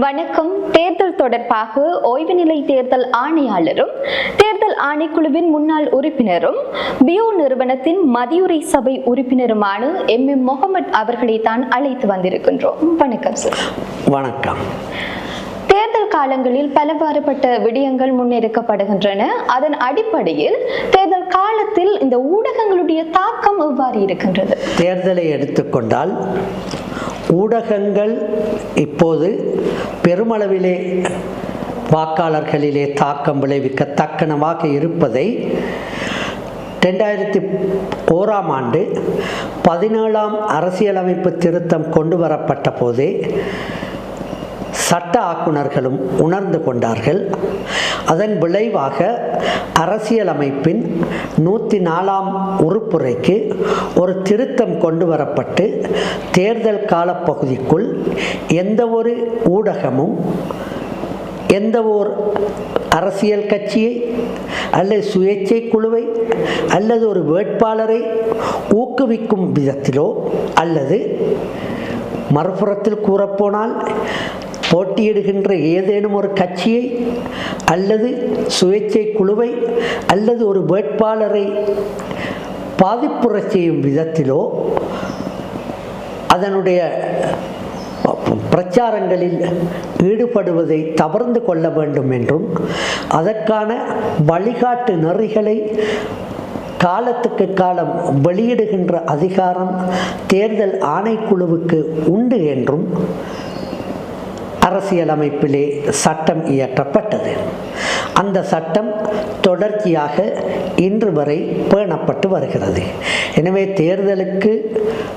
வணக்கம். தேர்தல் தொடர்பாக ஓய்வு நிலை தேர்தல் ஆணையாளரும் தேர்தல் ஆணைக்குழுவின் முன்னாள் உறுப்பினரும் பியோ நிறுவனத்தின் மதியுரை சபை உறுப்பினருமான எம். எம். முகமது அவர்களை தான் அழைத்து வந்திருக்கின்றோம். வணக்கம் சார். வணக்கம். தேர்தல் காலங்களில் பலவாறுபட்ட விடயங்கள் முன்னெடுக்கப்படுகின்றன. அதன் அடிப்படையில் தேர்தல் காலத்தில் இந்த ஊடகங்களுடைய தாக்கம் எவ்வாறு இருக்கின்றது? தேர்தலை எடுத்துக்கொண்டால் ஊடகங்கள் இப்போது பெருமளவிலே வாக்காளர்களிலே தாக்கம் விளைவிக்கத்தக்கனவாக இருப்பதை ரெண்டாயிரத்தி ஓராம் ஆண்டு பதினேழாம் அரசியலமைப்பு திருத்தம் கொண்டு வரப்பட்ட போதே சட்ட ஆக்குனர்களும் உணர்ந்து கொண்டார்கள். அதன் விளைவாக அரசியலமைப்பின் நூற்றி நாலாம் உறுப்புரைக்கு ஒரு திருத்தம் கொண்டு வரப்பட்டு தேர்தல் காலப்பகுதிக்குள் எந்த ஒரு ஊடகமும் எந்த ஓர் அரசியல் கட்சியை அல்லது சுயேட்சை குழுவை அல்லது ஒரு வேட்பாளரை ஊக்குவிக்கும் விதத்திலோ அல்லது மறுபுறத்தில் கூறப்போனால் போட்டியிடுகின்ற ஏதேனும் ஒரு கட்சியை அல்லது சுயேட்சை குழுவை அல்லது ஒரு வேட்பாளரை பாதிப்புறச் செய்யும் விதத்திலோ அதனுடைய பிரச்சாரங்களில் ஈடுபடுவதை தவறந்து கொள்ள வேண்டும் என்றும் அதற்கான வழிகாட்டு நெறிகளை காலத்துக்கு காலம் வெளியிடுகின்ற அதிகாரம் தேர்தல் ஆணைக்குழுவுக்கு உண்டு என்றும் அரசியலமைப்பிலே சட்டம் இயற்றப்பட்டது. அந்த சட்டம் தொடர்ச்சியாக இன்று வரை பேணப்பட்டு வருகிறது. எனவே தேர்தலுக்கு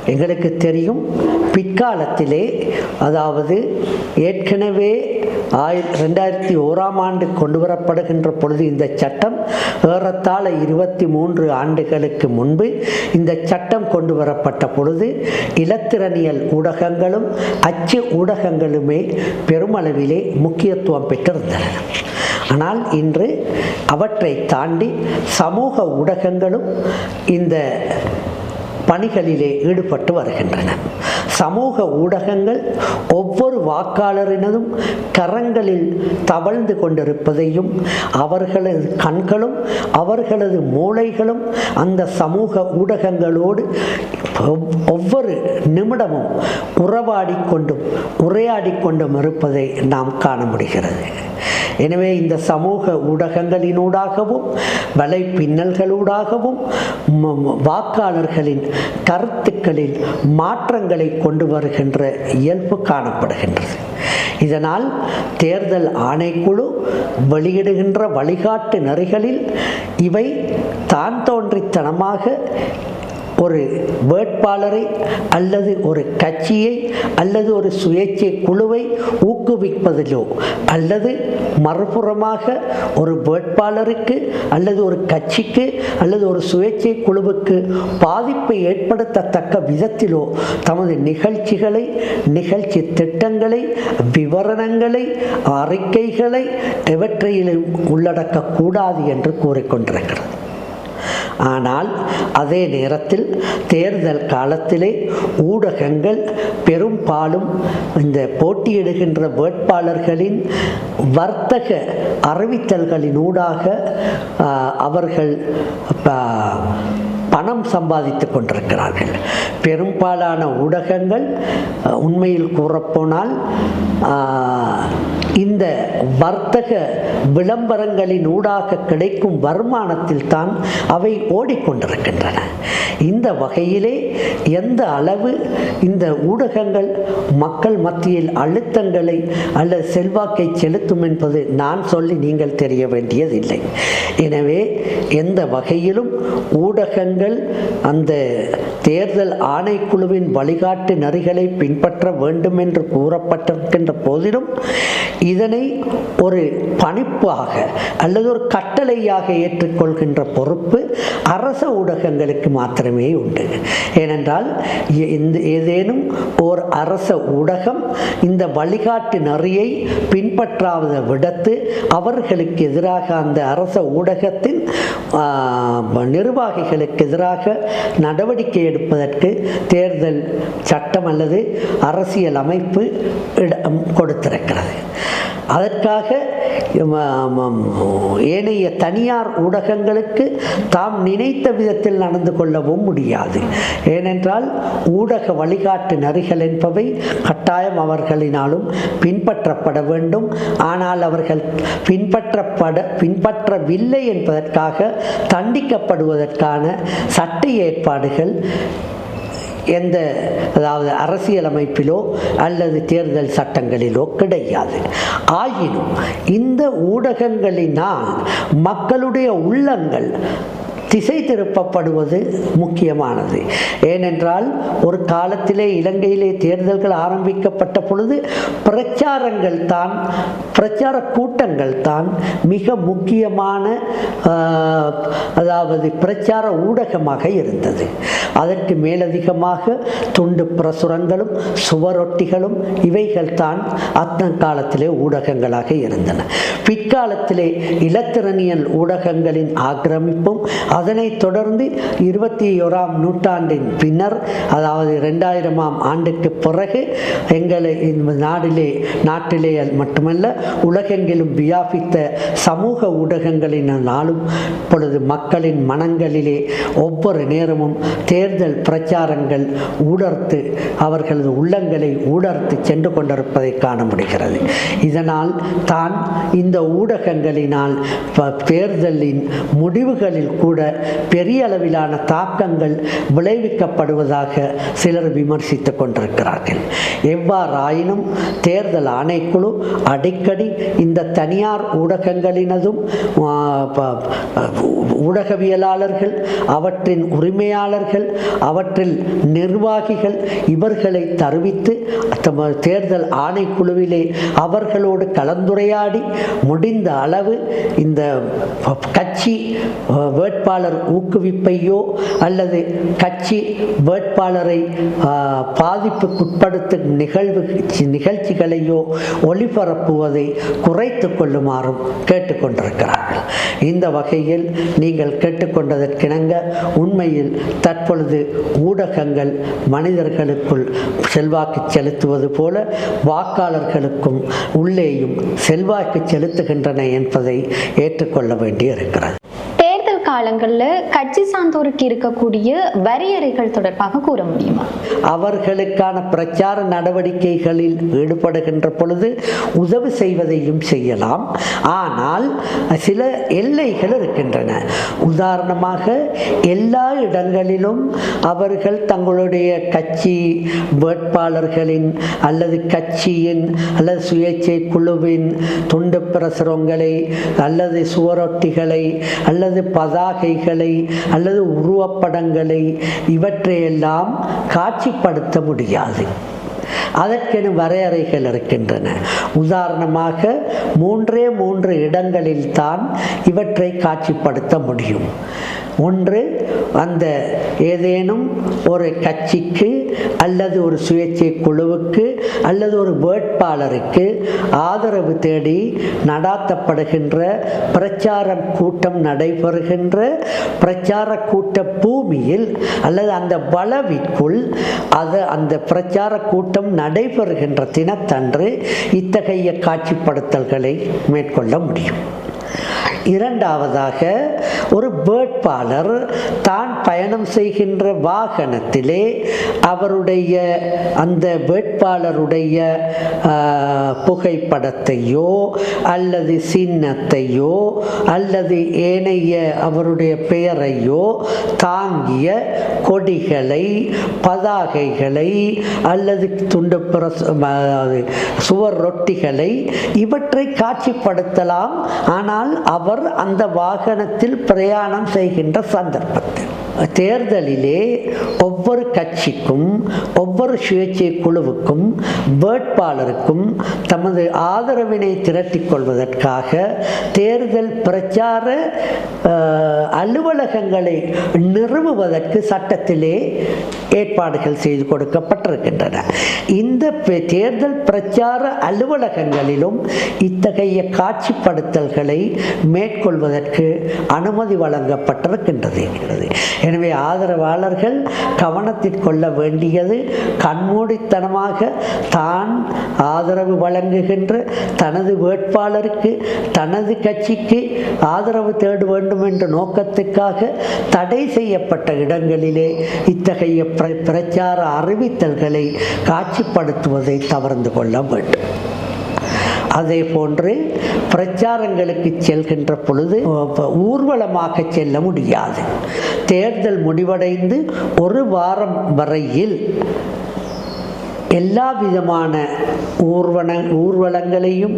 எங்களுக்கு தெரியும் பிற்காலத்திலே அதாவது ஏற்கனவே ஆயிர ரெண்டாயிரத்தி ஓராம் ஆண்டு கொண்டு வரப்படுகின்ற பொழுது இந்த சட்டம் ஏறத்தாழ இருபத்தி மூன்று ஆண்டுகளுக்கு முன்பு இந்த சட்டம் கொண்டு வரப்பட்ட பொழுது இலத்திரனியல் ஊடகங்களும் அச்சு ஊடகங்களுமே பெருமளவிலே முக்கியத்துவம் பெற்றிருந்தன. ஆனால் இன்று அவற்றை தாண்டி சமூக ஊடகங்களும் இந்த பணிகளிலே ஈடுபட்டு வருகின்றன. சமூக ஊடகங்கள் ஒவ்வொரு வாக்காளரினதும் கரங்களில் தவழ்ந்து கொண்டிருப்பதையும் அவர்களது கண்களும் அவர்களது மூளைகளும் அந்த சமூக ஊடகங்களோடு ஒவ்- ஒவ்வொரு நிமிடமும் உறவாடி கொண்டும் உரையாடி கொண்டும் இருப்பதை நாம் காண முடிகிறது. எனவே இந்த சமூக ஊடகங்களினூடாகவும் வலை பின்னல்களூடாகவும் வாக்காளர்களின் கருத்துக்களில் மாற்றங்களை கொண்டு வருகின்ற இயல்பு காணப்படுகின்றது. இதனால் தேர்தல் ஆணைக்குழு வெளியிடுகின்ற வழிகாட்டு நெறிகளில் இவை தான் தோன்றித்தனமாக ஒரு வேட்பாளரை அல்லது ஒரு கட்சியை அல்லது ஒரு சுயேட்சை குழுவை ஊக்குவிப்பதிலோ அல்லது மறுபுறமாக ஒரு வேட்பாளருக்கு அல்லது ஒரு கட்சிக்கு அல்லது ஒரு சுயேட்சை குழுவுக்கு பாதிப்பை ஏற்படுத்தத்தக்க விதத்திலோ தமது நிகழ்ச்சிகளை நிகழ்ச்சி திட்டங்களை விவரணங்களை அறிக்கைகளை இவற்றையிலும் உள்ளடக்கக்கூடாது என்று கூறிக்கொண்டிருக்கிறது. ஆனால் அதே நேரத்தில் தேர்தல் காலத்திலே ஊடகங்கள் பெரும்பாலும் இந்த போட்டியிடுகின்ற வேட்பாளர்களின் வர்த்தக அறிவித்தல்களினூடாக அவர்கள் பணம் சம்பாதித்துக் கொண்டிருக்கிறார்கள். பெரும்பாலான ஊடகங்கள் உண்மையில் கூறப்போனால் இந்த வர்த்தக விளம்பரங்களின் ஊடாக கிடைக்கும் வருமானத்தில் தான் அவை ஓடிக்கொண்டிருக்கின்றன. இந்த வகையிலே எந்த அளவு இந்த ஊடகங்கள் மக்கள் மத்தியில் அழுத்தங்களை அல்லது செல்வாக்கை செலுத்தும் என்பது நான் சொல்லி நீங்கள் தெரிய வேண்டியதில்லை. எனவே எந்த வகையிலும் ஊடகங்கள் அந்த தேர்தல் ஆணைக்குழுவின் வழிகாட்டு நெறிகளை பின்பற்ற வேண்டும் என்று கூறப்பட்டிருக்கின்ற போதிலும் இதனை ஒரு பணிப்பாக அல்லது ஒரு கட்டளையாக ஏற்றுக்கொள்கின்ற பொறுப்பு அரச ஊடகங்களுக்கு மாத்திரமே உண்டு. ஏனென்றால் எ- ஏதேனும் ஓர் அரச ஊடகம் இந்த வழிகாட்டு நெறியை பின்பற்றாத விடத்து அவர்களுக்கு எதிராக அந்த அரச ஊடகத்தின் நிர்வாகிகளுக்கு எதிராக நடவடிக்கை எடுப்பதற்கு தேர்தல் சட்டம் அல்லது அரசியல் அமைப்பு இடம் கொடுத்திருக்கிறது. அதற்காக ஏனைய தனியார் ஊடகங்களுக்கு தாம் நினைத்த விதத்தில் நடந்து கொள்ளவும் முடியாது. ஏனென்றால் ஊடக வழிகாட்டு நெறிகள் என்பவை கட்டாயம் அவர்களினாலும் பின்பற்றப்பட வேண்டும். ஆனால் அவர்கள் பின்பற்றப்பட பின்பற்றவில்லை என்பதற்காக தண்டிக்கப்படுவதற்கான சட்ட ஏற்பாடுகள் எந்த அதாவது அரசியலமைப்பிலோ அல்லது தேர்தல் சட்டங்களிலோ கிடையாது. ஆயினும் இந்த ஊடகங்களினால் மக்களுடைய உள்ளங்கள் திசை திருப்பப்படுவது முக்கியமானது. ஏனென்றால் ஒரு காலத்திலே இலங்கையிலே தேர்தல்கள் ஆரம்பிக்கப்பட்ட பொழுது பிரச்சாரங்கள் தான் பிரச்சார கூட்டங்கள் தான் மிக முக்கியமான அதாவது பிரச்சார ஊடகமாக இருந்தது. அதற்கு மேலதிகமாக துண்டு பிரசுரங்களும் சுவரொட்டிகளும் இவைகள் தான் அந்த காலத்திலே ஊடகங்களாக இருந்தன. பிற்காலத்திலே இலத்திரனியல் ஊடகங்களின் ஆக்கிரமிப்பும் அதனைத் தொடர்ந்து இருபத்தி ஓராம் நூற்றாண்டின் பின்னர் அதாவது ரெண்டாயிரமாம் ஆண்டுக்கு பிறகு எங்களை இந்த நாடிலே நாட்டிலே மட்டுமல்ல உலகெங்கிலும் வியாபித்த சமூக ஊடகங்களினாலும் இப்பொழுது மக்களின் மனங்களிலே ஒவ்வொரு நேரமும் தேர்தல் பிரச்சாரங்கள் ஊடர்த்து அவர்களது உள்ளங்களை ஊடர்த்து சென்று கொண்டிருப்பதை காண முடிகிறது. இதனால் தான் இந்த ஊடகங்களினால் ப- தேர்தலின் முடிவுகளில் கூட பெரிய அளவிலான தாக்கங்கள் விளைவிக்கப்படுவதாக சிலர் விமர்சித்துக் கொண்டிருக்கிறார்கள். எவ்வாறாயினும் தேர்தல் ஆணைக்குழு அடிக்கடி இந்த தனியார் ஊடகங்களினதும் ஊடகவியலாளர்கள் அவற்றின் உரிமையாளர்கள் அவற்றில் நிர்வாகிகள் இவர்களை தருவித்து தேர்தல் ஆணைக்குழுவிலே அவர்களோடு கலந்துரையாடி முடிந்த அளவு இந்த கட்சி வேட்பாளர் வேட்பாளர் ஊக்குவிப்பையோ அல்லது கட்சி வேட்பாளரை பாதிப்புக்குட்படுத்தும் நிகழ்வு நிகழ்ச்சிகளையோ ஒளிபரப்புவதை குறைத்து கொள்ளுமாறும் கேட்டுக்கொண்டிருக்கிறார்கள். இந்த வகையில் நீங்கள் கேட்டுக்கொண்டதற்கிணங்க உண்மையில் தற்பொழுது ஊடகங்கள் மனிதர்களுக்குள் செல்வாக்கு செலுத்துவது போல வாக்காளர்களுக்கும் உள்ளேயும் செல்வாக்கு செலுத்துகின்றன என்பதை ஏற்றுக்கொள்ள வேண்டியிருக்கிறது. காலங்களில் கட்சி சார்ந்தோருக்கு இருக்கக்கூடிய வரையறைகள் தொடர்பாக கூற முடியுமா? அவர்களுக்கான பிரச்சார நடவடிக்கைகளில் ஈடுபடுகின்ற பொழுது உதவி செய்வதையும் செய்யலாம். ஆனால் சில எல்லைகள் இருக்கின்றன. உதாரணமாக எல்லா இடங்களிலும் அவர்கள் தங்களுடைய கட்சி வேட்பாளர்களின் அல்லது கட்சியின் அல்லது சுயேட்சை குழுவின் துண்டு பிரசுரங்களை அல்லது சுவரொட்டிகளை அல்லது பத பதாகைகளை அல்லது உருவப்படங்களை இவற்றையெல்லாம் காட்சிப்படுத்த முடியாது. அதற்கென வரையறைகள் இருக்கின்றன. உதாரணமாக மூன்றே மூன்று இடங்களில்தான் இவற்றை காட்சிப்படுத்த முடியும். ஒன்று அந்த ஏதேனும் ஒரு கட்சிக்கு அல்லது ஒரு சுயேட்சை குழுவுக்கு அல்லது ஒரு வேட்பாளருக்கு ஆதரவு தேடி நடாத்தப்படுகின்ற பிரச்சார கூட்டம் நடைபெறுகின்ற பிரச்சார கூட்ட பூமியில் அல்லது அந்த வளவிற்குள் அது அந்த பிரச்சார கூட்டம் நடைபெறுகின்ற தினத்தன்று இத்தகைய காட்சிப்படுத்தல்களை மேற்கொள்ள முடியும். இரண்டாவதாக ஒரு வேட்பாளர் தான் பயணம் செய்கின்ற வாகனத்திலே அவருடைய அந்த வேட்பாளருடைய புகைப்படத்தையோ அல்லது சின்னத்தையோ அல்லது ஏனைய அவருடைய பெயரையோ தாங்கிய கொடிகளை பதாகைகளை அல்லது துண்டு பிரச சுவர் ரொட்டிகளை இவற்றை காட்சிப்படுத்தலாம். ஆனால் அவர் அந்த வாகனத்தில் பிரயாணம் செய்கின்ற சந்தர்ப்பத்தில். தேர்தலிலே ஒவ்வொரு கட்சிக்கும் ஒவ்வொரு சுயேட்சை குழுவுக்கும் வேட்பாளருக்கும் தமது ஆதரவினை திரட்டிக் கொள்வதற்காக தேர்தல் பிரச்சார அலுவலகங்களை நிறுவுவதற்கு சட்டத்திலே ஏற்பாடுகள் செய்து கொடுக்கப்பட்டிருக்கின்றன. இந்த தேர்தல் பிரச்சார அலுவலகங்களிலும் இத்தகைய காட்சிப்படுத்தல்களை மேற்கொள்வதற்கு அனுமதி வழங்கப்பட்டிருக்கின்றது. எனவே ஆதரவாளர்கள் கவனத்தில் கொள்ள வேண்டியது கண்மூடித்தனமாக தான் ஆதரவு வழங்குகின்ற தனது வேட்பாளருக்கு தனது கட்சிக்கு ஆதரவு தேட வேண்டும் என்ற நோக்கத்துக்காக தடை செய்யப்பட்ட இடங்களிலே இத்தகைய பிர- பிரச்சார அறிவித்தல்களை காட்சிப்படுத்துவதை தவிர்த்து கொள்ள வேண்டும். அதே போன்று பிரச்சாரங்களுக்கு செல்கின்ற பொழுது ஊர்வலமாக செல்ல முடியாது. தேர்தல் முடிவடைந்து ஒரு வாரம் வரையில் எல்லா விதமான ஊர்வன ஊர்வலங்களையும்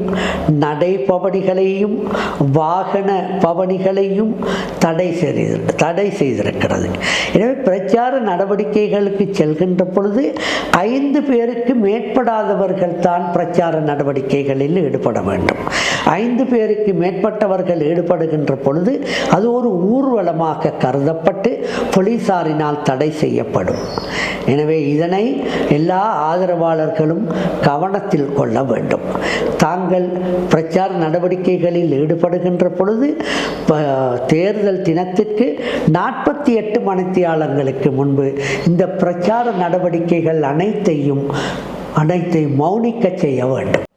நடைபவனிகளையும் வாகன பவனிகளையும் தடை செய்து தடை செய்திருக்கிறது. எனவே பிரச்சார நடவடிக்கைகளுக்கு செல்கின்ற பொழுது ஐந்து பேருக்கு மேற்படாதவர்கள் தான் பிரச்சார நடவடிக்கைகளில் ஈடுபட வேண்டும். ஐந்து பேருக்கு மேற்பட்டவர்கள் ஈடுபடுகின்ற பொழுது அது ஒரு ஊர்வலமாக கருதப்பட்டு போலீசாரினால் தடை செய்யப்படும். எனவே இதனை எல்லா ஆதரவாளர்களும் கவனத்தில் கொள்ள வேண்டும். தாங்கள் பிரச்சார நடவடிக்கைகளில் ஈடுபடுகின்ற பொழுது ப- தேர்தல் தினத்திற்கு நாற்பத்தி எட்டு மணித்தியாலங்களுக்கு முன்பு இந்த பிரச்சார நடவடிக்கைகள் அனைத்தையும் அனைத்தையும் மௌனிக்க செய்ய வேண்டும்.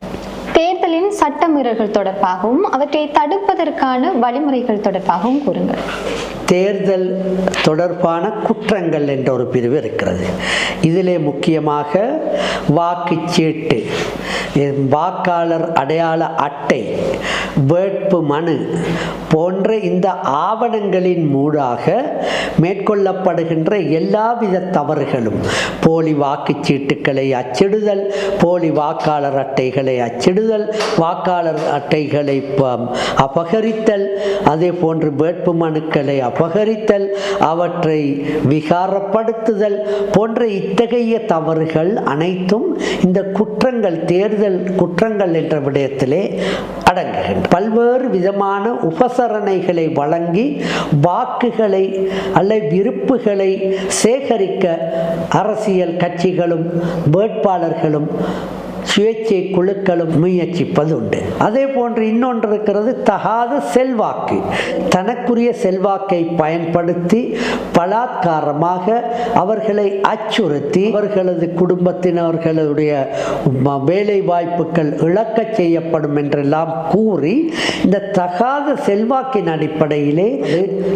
சட்டமீறல்கள் தொடர்பாகவும் அவற்றை தடுப்பதற்கான வழிமுறைகள் தொடர்பாகவும் கூறுங்கள். தேர்தல் தொடர்பான குற்றங்கள் என்ற ஒரு பிரிவு இருக்கிறது. இதிலே முக்கியமாக வாக்குச்சீட்டு வாக்காளர் அடையாள அட்டை வேட்பு மனு போன்ற இந்த ஆவணங்களின் மூடாக மேற்கொள்ளப்படுகின்ற எல்லாவித தவறுகளும் போலி வாக்குச்சீட்டுக்களை அச்சிடுதல் போலி வாக்காளர் அட்டைகளை அச்சிடுதல் வாக்காளர் அட்டைகளை அபகரித்தல் அதே போன்று வேட்பு மனுக்களை அபகரித்தல் அவற்றை விகாரப்படுத்துதல் போன்ற இத்தகைய தவறுகள் அனைத்தும் இந்த குற்றங்கள் தேர்தல் குற்றங்கள் என்ற விடயத்திலே அடங்குகின்றன. பல்வேறு விதமான உபசரணைகளை வழங்கி வாக்குகளை அல்லது விருப்புகளை சேகரிக்க அரசியல் கட்சிகளும் வேட்பாளர்களும் சுயேட்சை குழுக்களும் முயற்சிப்பது உண்டு அதே போன்று இன்னொன்று இருக்கிறது தகாத செல்வாக்கு. தனக்குரிய செல்வாக்கை பயன்படுத்தி பலாத்காரமாக அவர்களை அச்சுறுத்தி அவர்களது குடும்பத்தினர்களுடைய வேலை வாய்ப்புகள் இழக்கச் செய்யப்படும் என்றெல்லாம் கூறி இந்த தகாத செல்வாக்கின் அடிப்படையிலே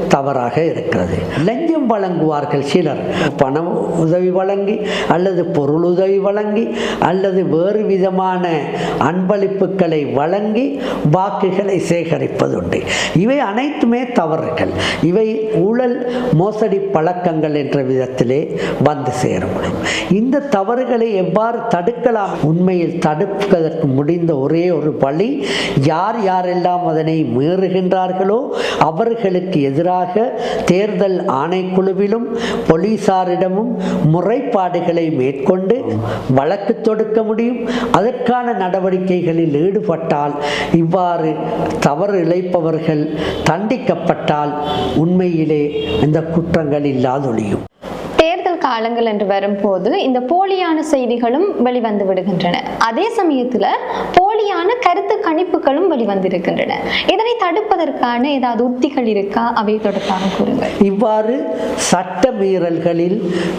தவறாக இருக்கிறது. லஞ்சம் வழங்குவார்கள் சிலர். பணம் உதவி வழங்கி அல்லது பொருள் உதவி வழங்கி அல்லது வேறு விதமான அன்பளிப்புகளை வழங்கி வாக்குகளை சேகரிப்பதுண்டு. இவை அனைத்துமே தவறுகள். இவை ஊழல் மோசடி பழக்கங்கள் என்ற விதத்திலே வந்து சேரும் இந்த தவறுகளை எவ்வாறு தடுக்கலாம்? உண்மையில் தடுப்பதற்கு முடிந்த ஒரே ஒரு வழி யார் யாரெல்லாம் அதனை மீறுகின்றார்களோ அவர்களுக்கு எதிராக தேர்தல் ஆணைக்குழுவிலும் போலீசாரிடமும் முறைப்பாடுகளை மேற்கொண்டு வழக்கு தொடுக்க முடியும். அதற்கான நடவடிக்கைகளில் ஈடுபட்டால் இவ்வாறு தவறு இழைப்பவர்கள் தண்டிக்கப்பட்டால் உண்மையிலே இந்த குற்றங்கள் இல்லாதொழியும். தேர்தல் காலங்கள் என்று வரும்போது இந்த போலியான செய்திகளும் வெளிவந்து விடுகின்றன. அதே சமயத்துல போலியான கருத்து கணிப்புகளும் வெளிவந்திருக்கின்றன. இதனை தடுப்பதற்கான ஏதாவது உத்திகள் இருக்கா? அவை தொடர்பாக கூறுங்கள் இவ்வாறு சட்ட மீறல்களில்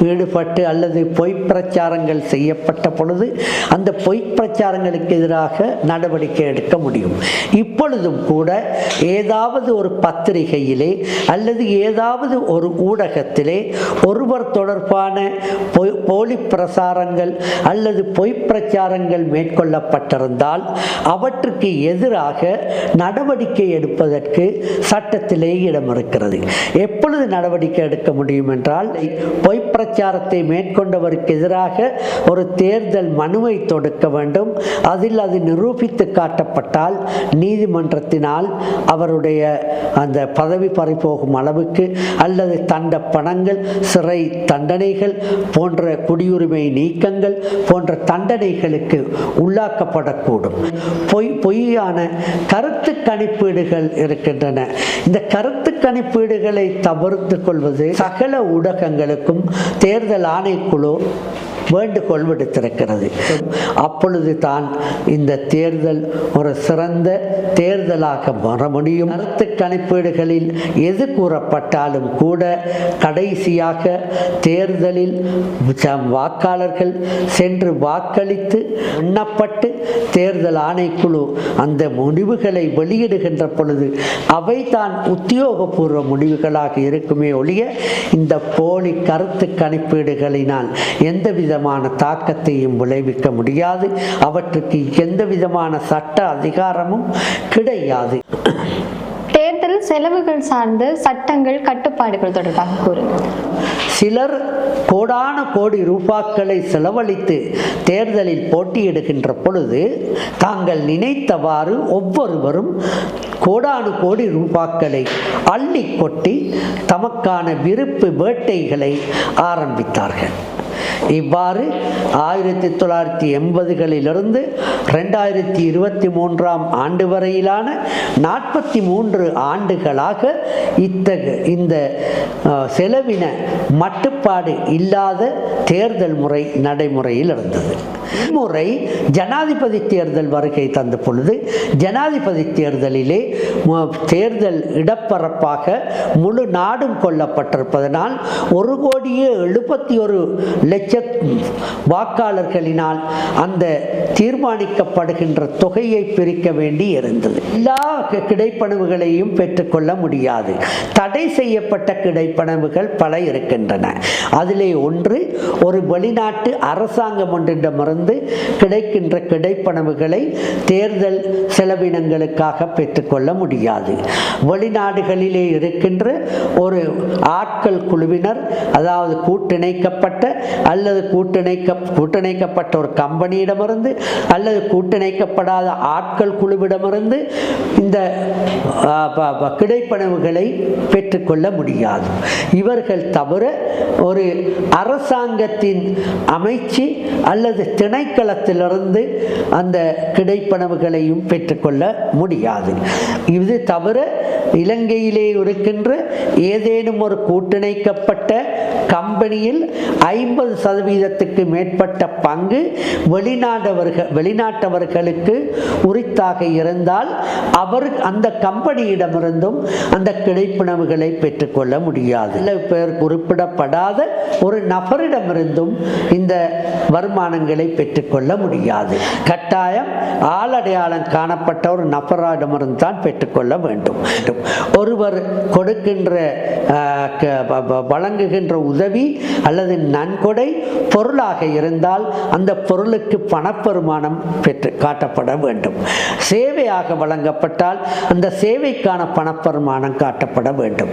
ஈடுபட்டு அல்லது பொய் பிரச்சாரங்கள் செய்யப்பட்ட பொழுது அந்த பொய் பிரச்சாரங்களுக்கு எதிராக நடவடிக்கை எடுக்க முடியும். இப்பொழுதும் கூட ஏதாவது ஒரு பத்திரிகையிலே அல்லது ஏதாவது ஒரு ஊடகத்திலே ஒருவர் தொடர்பான பொய் போலி பிரசாரங்கள் அல்லது பொய் பிரச்சாரங்கள் மேற்கொள்ளப்பட்டிருந்தால் அவற்றுக்கு எதிராக நடவடிக்கை எடுப்பதற்கு சட்டத்திலே இடம் இருக்கிறது எப்பொழுது நடவடிக்கை எடுக்க முடியும் என்றால் பொய் பிரச்சாரத்தை மேற்கொண்டவருக்கு எதிராக ஒரு தேர்தல் மனுவை தொடுக்க வேண்டும். அதில் அது நிரூபித்து காட்டப்பட்டால் நீதிமன்றத்தினால் அவருடைய அந்த பதவி பறிபோகும் அளவுக்கு அல்லது தண்ட பணங்கள் சிறை தண்டனைகள் போன்ற குடியுரிமை நீக்கங்கள் போன்ற தண்டனைகளுக்கு உள்ளாக்கப்படக்கூடும். பொய் பொய்யான கருத்து கணிப்பீடுகள் இருக்கின்றன. இந்த கருத்து கணிப்பீடுகளை தவிர்த்து கொள்வது சகல ஊடகங்களுக்கும் தேர்தல் ஆணைக்குழு வேண்டுகோள் விடுத்திருக்கிறது. அப்பொழுது தான் இந்த தேர்தல் ஒரு சிறந்த தேர்தலாக வர முடியும். கருத்து கணிப்பீடுகளில் எது கூறப்பட்டாலும் கூட கடைசியாக தேர்தலில் வாக்காளர்கள் சென்று வாக்களித்து எண்ணப்பட்டு தேர்தல் ஆணைக்குழு அந்த முடிவுகளை வெளியிடுகின்ற பொழுது அவை தான் உத்தியோகபூர்வ முடிவுகளாக இருக்குமே ஒழிய இந்த போலி கருத்து கணிப்பீடுகளினால் எந்தவித விதமான தாக்கத்தையும் விளைவிக்க முடியாது. அவற்றுக்கு எந்த விதமான சட்ட அதிகாரமும் கிடையாது. தேர்தல் செலவுகள் சார்ந்த சட்டங்கள் கட்டுப்பாடுகள் தொடர்பாக கூறுங்கள் சிலர் கோடான கோடி ரூபாக்களை செலவழித்து தேர்தலில் போட்டியிடுகின்ற பொழுது தாங்கள் நினைத்தவாறு ஒவ்வொருவரும் கோடானு கோடி ரூபாக்களை அள்ளி கொட்டி தமக்கான விருப்பு வேட்டைகளை ஆரம்பித்தார்கள். இவ்வாறு ஆயிரத்தி தொள்ளாயிரத்தி எண்பதுகளிலிருந்து ரெண்டாயிரத்தி இருபத்தி மூன்றாம் ஆண்டு வரையிலான நாற்பத்தி மூன்று ஆண்டுகளாக இத்தகு இந்த செலவின மட்டுப்பாடு இல்லாத தேர்தல் முறை நடைமுறையில் இருந்தது. இம்முறை ஜனாதிபதி தேர்தல் வருகை தந்த பொழுது ஜனாதிபதி தேர்தலிலே தேர்தல் இடப்பரப்பாக முழு நாடும் கொல்லப்பட்டிருப்பதனால் ஒரு கோடியே எழுபத்தி ஒரு லட்ச வாக்காளர்களினால் அந்த தீர்மானிக்கப்படுகின்ற தொகையை பிரிக்க வேண்டி இருந்தது. எல்லா கிடைப்பனவுகளையும் பெற்றுக்கொள்ள முடியாது. தடை செய்யப்பட்ட கிடைப்பனவுகள் பல இருக்கின்றன. அதிலே ஒன்று ஒரு வெளிநாட்டு அரசாங்கம் ஒன்றிடமிருந்து கிடைக்கின்ற கிடைப்பனவுகளை தேர்தல் செலவினங்களுக்காக பெற்றுக்கொள்ள முடியாது. வெளிநாடுகளிலே இருக்கின்ற ஒரு ஆட்கள் குழுவினர் அதாவது கூட்டிணைக்கப்பட்ட அல்லது கூட்டிணைக்க கூட்டிணைக்கப்பட்ட ஒரு கம்பெனியிடமிருந்து அல்லது கூட்டிணைக்கப்படாத ஆட்கள் குழுவிடமிருந்து இந்த கிடைப்பனவுகளை பெற்றுக்கொள்ள முடியாது. இவர்கள் தவிர ஒரு அரசாங்கத்தின் அமைச்சு அல்லது திணைக்களத்திலிருந்து அந்த கிடைப்பனவுகளையும் பெற்றுக்கொள்ள முடியாது. இது தவிர இலங்கையிலே இருக்கின்ற ஏதேனும் ஒரு கூட்டிணைக்கப்பட்ட கம்பெனியில் ஐம்பது சதவீதத்துக்கு மேற்பட்ட பங்கு வெளிநாட்டவர்கள் வெளிநாட்டவர்களுக்கு உரித்தாக இருந்தால் அவர் அந்த கம்பெனியிடமிருந்தும் அந்த கிடைப்பினவுகளை பெற்றுக்கொள்ள முடியாது. சில பேர் குறிப்பிடப்படாத ஒரு நபரிடமிருந்தும் இந்த வருமானங்களை பெற்றுக்கொள்ள முடியாது. கட்டாயம் ஆளடையாளம் காணப்பட்ட ஒரு நபரிடமிருந்து தான் பெற்றுக்கொள்ள வேண்டும். ஒருவர் கொடுக்கின்ற க- வ- வழங்குகின்ற உதவி உதவி அல்லது நன்கொடை பொருளாக இருந்தால் அந்த பொருளுக்கு பணப்பெருமானம் பெற்று காட்டப்பட வேண்டும். சேவையாக வழங்கப்பட்டால் அந்த சேவைக்கான பணப்பெருமானம் காட்டப்பட வேண்டும்.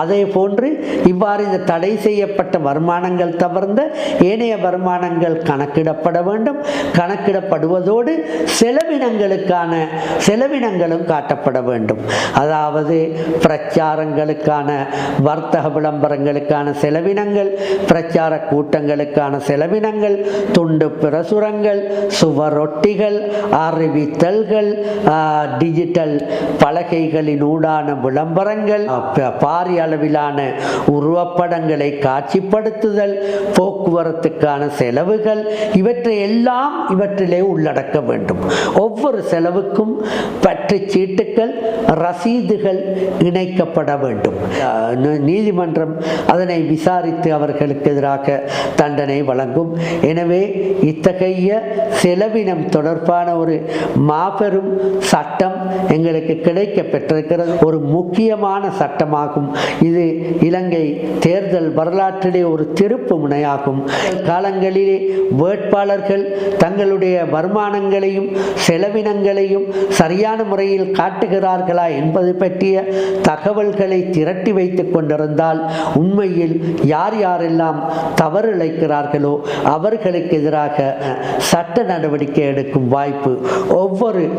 அதே போன்று இவ்வாறு இந்த தடை செய்யப்பட்ட வருமானங்கள் தவிர்ந்த ஏனைய வருமானங்கள் கணக்கிடப்பட வேண்டும். கணக்கிடப்படுவதோடு செலவினங்களுக்கான செலவினங்களும் காட்டப்பட வேண்டும். அதாவது பிரச்சாரங்களுக்கான வர்த்தக விளம்பரங்களுக்கான செலவினங்கள் பிரச்சார கூட்டங்களுக்கான செலவினங்கள் துண்டு பிரசுரங்கள் சுவரொட்டிகள் அறிவித்தல்கள் டிஜிட்டல் பலகைகளின் ஊடான விளம்பரங்கள் பாரிய அளவிலான உருவப்படங்களை காட்சிப்படுத்துதல் போக்குவரத்துக்கான செலவுகள் இவற்றை எல்லாம் இவற்றிலே உள்ளடக்க வேண்டும். ஒவ்வொரு செலவுக்கும் பற்று சீட்டுகள் ரசீதுகள் இணைக்கப்பட வேண்டும். நீதிமன்றம் அதனை விசாரித்து அவர்களுக்கு எதிராக தண்டனை வழங்கும். எனவே இத்தகைய செலவினம் தொடர்பான ஒரு மாபெரும் சட்டம் எங்களுக்கு கிடைக்க பெற்றிருக்கிறது ஒரு முக்கியமான சட்டமாகும். இது இலங்கை தேர்தல் வரலாற்றிலே ஒரு திருப்பு முனையாகும். காலங்களிலே வேட்பாளர்கள் தங்களுடைய வருமானங்களையும் செலவினங்களையும் சரியான முறையில் காட்டுகிறார்களா என்பது பற்றிய தகவல்களை திரட்டி வைத்துக் கொண்டிருந்தால் உண்மையில் யார் யாரெல்லாம் தவறு இழைக்கிறார்களோ அவர்களுக்கு எதிராக சட்ட நடவடிக்கை எடுக்கும் வாய்ப்பு ஒவ்வொரு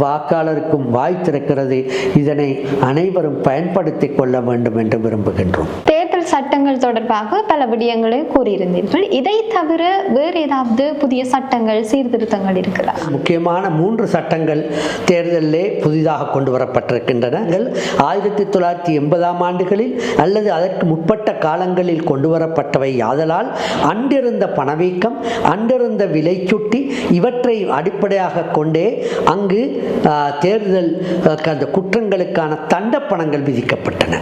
வாக்காளருக்கும் வாய்த்திருக்கிறது இதனை அனைவரும் பயன்படுத்திக் கொள்ள வேண்டும் என்று விரும்புகின்றோம். தேர்தல் சட்டங்கள் தொடர்பாக பல விடயங்களை கூறியிருந்தீர்கள். இதை தவிர வேறு ஏதாவது புதிய சட்டங்கள் சீர்திருத்தங்கள் இருக்கிறதா? முக்கியமான மூன்று சட்டங்கள் தேர்தலிலே புதிதாக கொண்டு வரப்பட்டிருக்கின்றன. ஆயிரத்தி தொள்ளாயிரத்தி எண்பதாம் ஆண்டுகளில் அல்லது அதற்கு முற்பட்ட காலங்களில் கொண்டு கொண்டு வரப்பட்டவை யாதலால் அன்றிருந்த பணவீக்கம் அன்றிருந்த விலை சுட்டி இவற்றை அடிப்படையாக கொண்டே அங்கு தேர்தல் அந்த குற்றங்களுக்கான தண்டப்பணங்கள் விதிக்கப்பட்டன.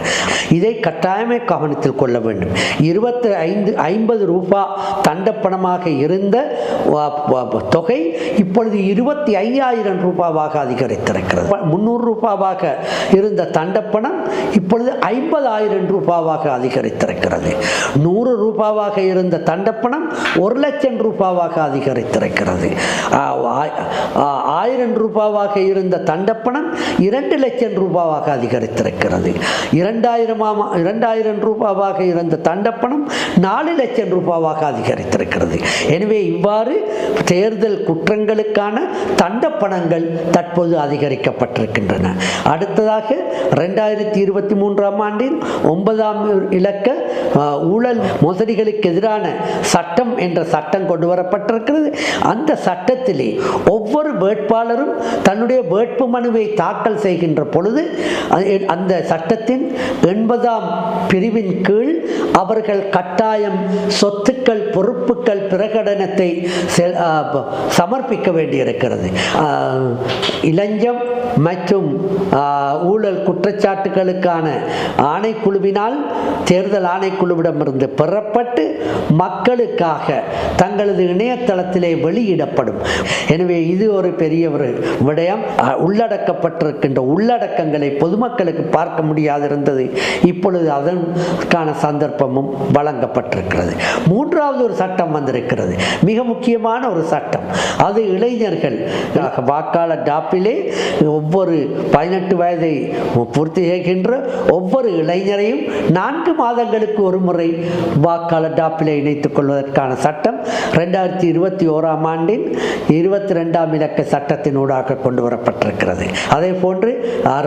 இதை கட்டாயமே கவனத்தில் கொள்ள வேண்டும். இருபத்தி ஐந்து ஐம்பது ரூபா தண்டப்பணமாக இருந்த வ- தொகை இப்பொழுது இருபத்தி ஐயாயிரம் ரூபாவாக அதிகரித்திருக்கிறது. முந்நூறு ரூபாவாக இருந்த தண்டப்பணம் இப்பொழுது ஐம்பதாயிரம் ரூபாவாக அதிகரித்திருக்கிறது. நூறு ரூபாவாக இருந்த தண்டப்பணம் ஒரு லட்சம் ரூபாவாக அதிகரித்திருக்கிறது. ஆயிரம் ரூபாவாக இருந்த தண்டப்பணம் இரண்டு லட்சம் ரூபாவாக அதிகரித்திருக்கிறது. இரண்டாயிரமாம் இரண்டாயிரம் ரூபாவாக இருந்த தண்டப்பணம் நாலு லட்சம் ரூபாவாக அதிகரித்திருக்கிறது. எனவே இவ்வாறு தேர்தல் குற்றங்களுக்கான தண்டப்பணங்கள் தற்போது அதிகரிக்கப்பட்டிருக்கின்றன. அடுத்ததாக ரெண்டாயிரத்தி இருபத்தி மூன்றாம் ஆண்டின் ஒன்பதாம் இலக்க ஊழல் மோசடிகளுக்கு எதிரான சட்டம் என்ற சட்டம் கொண்டு வரப்பட்டிருக்கிறது. அந்த சட்டத்திலே ஒவ்வொரு வேட்பாளரும் தன்னுடைய வேட்பு மனுவை தாக்கல் செய்கின்ற பொழுது அந்த சட்டத்தின் எண்பதாம் பிரிவின் கீழ் அவர்கள் கட்டாயம் சொத்துக்கள் பொறுப்புகள் பிரகடனத்தை சமர்ப்பிக்க வேண்டியிருக்கிறது. ஆ, இளஞ்சம் மற்றும் ஊழல் குற்றச்சாட்டுகளுக்கான ஆணைக்குழுவினால் தேர்தல் ஆணைக்குழுவிடமிருந்து பெறப்பட்டு மக்களுக்காக தங்களது இணையதளத்திலே வெளியிடப்படும். எனவே இது ஒரு பெரிய ஒரு விடயம். உள்ளடக்கப்பட்டிருக்கின்ற உள்ளடக்கங்களை பொதுமக்களுக்கு பார்க்க முடியாதிருந்தது. இப்பொழுது அதற்கான சந்தர்ப்பமும் வழங்கப்பட்டிருக்கிறது. மூன்றாவது ஒரு சட்டம் வந்திருக்கிறது. மிக முக்கியமான ஒரு சட்டம். அது இளைஞர்கள். வாக்காளர் டாப்பிலே ஒவ்வொரு பதினெட்டு வயதை பூர்த்தி செய்கின்ற ஒவ்வொரு இளைஞரையும் நான்கு மாதங்களுக்கு ஒரு முறை வாக்காளர் டாப்பிலே இணைத்துக் கொள்வதற்கான சட்டம் ரெண்டாயிரத்தி இருபத்தி ஓராம் ஆண்டின் இருபத்தி ரெண்டாம் இலக்க சட்டத்தின் ஊடாக கொண்டு வரப்பட்டிருக்கிறது. அதே போன்று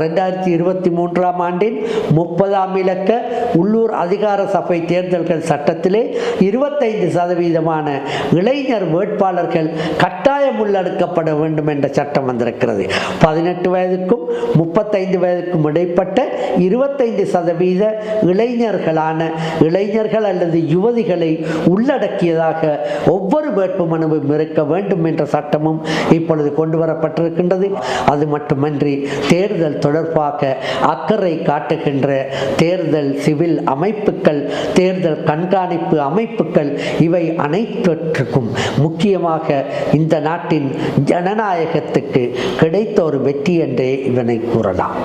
ரெண்டாயிரத்தி இருபத்தி மூன்றாம் ஆண்டின் முப்பதாம் இலக்க உள்ளூர் அதிகார சபை தேர்தல்கள் சட்டத்திலே இருபத்தைந்து சதவீதமான இளைஞர் வேட்பாளர் வேட்பாளர்கள் கட்டாயம் உள்ளடக்கப்பட வேண்டும் என்ற சட்டம் வந்திருக்கிறது. பதினெட்டு வயதுக்கும் முப்பத்தைந்து வயதுக்கும் இடைப்பட்ட இருபத்தைந்து சதவீத இளைஞர்களான இளைஞர்கள் அல்லது யுவதிகளை உள்ளடக்கியதாக ஒவ்வொரு வேட்புமனுவும் இருக்க வேண்டும் என்ற சட்டமும் இப்பொழுது கொண்டு வரப்பட்டிருக்கின்றது. அது மட்டுமன்றி தேர்தல் தொடர்பாக அக்கறை காட்டுகின்ற தேர்தல் சிவில் அமைப்புகள் தேர்தல் கண்காணிப்பு அமைப்புகள் இவை அனைத்திற்கும் முக்கியமாக இந்த நாட்டின் ஜனநாயகத்துக்கு கிடைத்த ஒரு வெற்றி என்றே இதனை கூறலாம்.